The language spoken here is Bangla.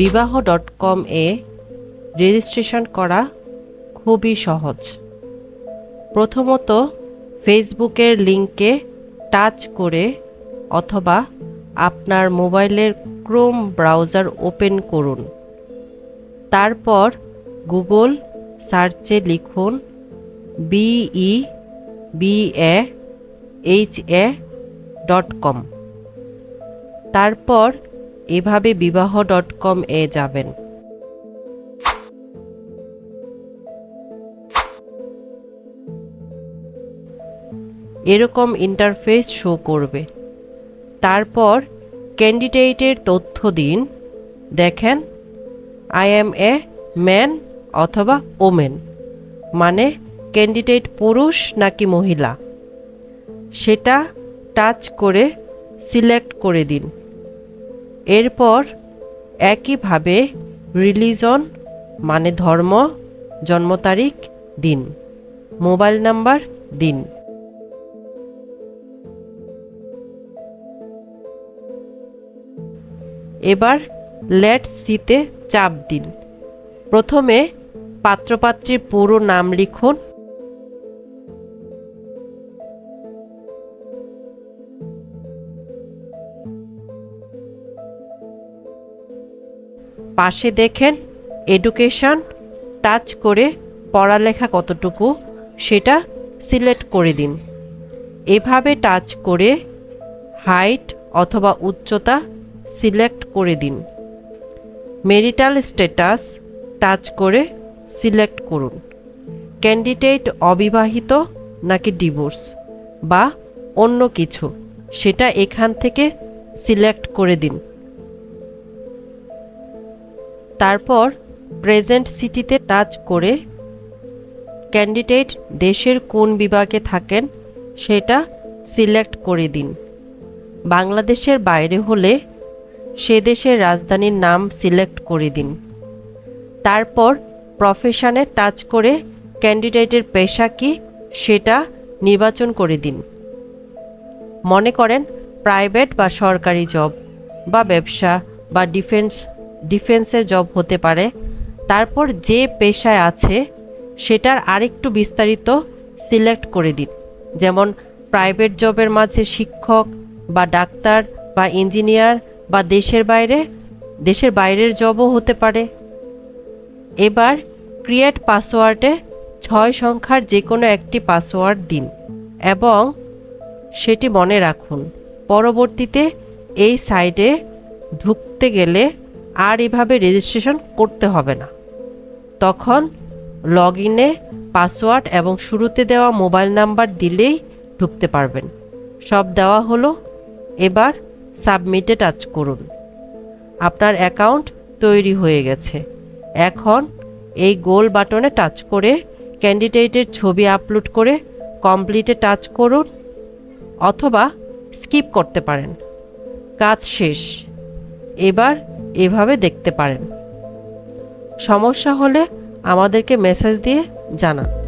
বিবাহ ডট কম এ রেজিস্ট্রেশন করা খুবই সহজ। প্রথমত ফেসবুকের লিঙ্কে টাচ করে অথবা আপনার মোবাইলের ক্রোম ব্রাউজার ওপেন করুন। তারপর গুগল সার্চে লিখুন B B A H A dot com তারপর এভাবে বিবাহ ডট কম এ যাবেন। এরকম ইন্টারফেস শো করবে। তারপর ক্যান্ডিডেটের তথ্য দিন। দেখেন আই এম এ ম্যান অথবা ওমেন মানে ক্যান্ডিডেট পুরুষ নাকি মহিলা। সেটা টাচ করে সিলেক্ট করে দিন। এরপর একইভাবে রিলিজন মানে ধর্ম, জন্ম তারিখ, দিন। মোবাইল নাম্বার, দিন। এবার লেট সিতে চাপ দিন। প্রথমে পাত্রপাত্রীর পুরো নাম লিখুন। পাশে দেখেন এডুকেশন টাচ করে পড়ালেখা কতটুকু, সেটা সিলেক্ট করে দিন। এভাবে টাচ করে হাইট অথবা উচ্চতা সিলেক্ট করে দিন। মেরিটাল স্ট্যাটাস টাচ করে সিলেক্ট করুন। ক্যান্ডিডেট অবিবাহিত নাকি ডিভোর্স বা অন্য কিছু, সেটা এখান থেকে সিলেক্ট করে দিন। তারপর প্রেজেন্ট সিটিতে টাচ করে ক্যান্ডিডেট দেশের কোন বিভাগে থাকেন সেটা সিলেক্ট করে দিন। বাংলাদেশের বাইরে হলে সে দেশের রাজধানীর নাম সিলেক্ট করে দিন। তারপর প্রফেশনে টাচ করে ক্যান্ডিডেটের পেশা কি সেটা নির্বাচন করে দিন। মনে করেন প্রাইভেট বা সরকারি জব বা ব্যবসা বা ডিফেন্স ডিফেন্সের জব হতে পারে। তারপর যে পেশায় আছে, সেটার আরেকটু বিস্তারিত সিলেক্ট করে দিন। যেমন প্রাইভেট জবের মাঝে শিক্ষক বা ডাক্তার বা ইঞ্জিনিয়ার বা দেশের বাইরে, দেশের বাইরের জবও হতে পারে। এবার ক্রিয়েট পাসওয়ার্ডে ছয় সংখ্যার যে কোনো একটি পাসওয়ার্ড দিন এবং সেটি মনে রাখুন। পরবর্তীতে এই সাইটে ঢুকতে গেলে আর এভাবে রেজিস্ট্রেশন করতে হবে না। তখন লগ ইনে পাসওয়ার্ড এবং শুরুতে দেওয়া মোবাইল নাম্বার দিলেই ঢুকতে পারবেন। সব দেওয়া হলো, এবার সাবমিটে টাচ করুন। আপনার অ্যাকাউন্ট তৈরি হয়ে গেছে। এখন এই গোল বাটনে টাচ করে ক্যান্ডিডেটের ছবি আপলোড করে কমপ্লিটে টাচ করুন অথবা স্কিপ করতে পারেন। কাজ শেষ। এবার এভাবে দেখতে পারেন। সমস্যা হলে আমাদেরকে মেসেজ দিয়ে জানান।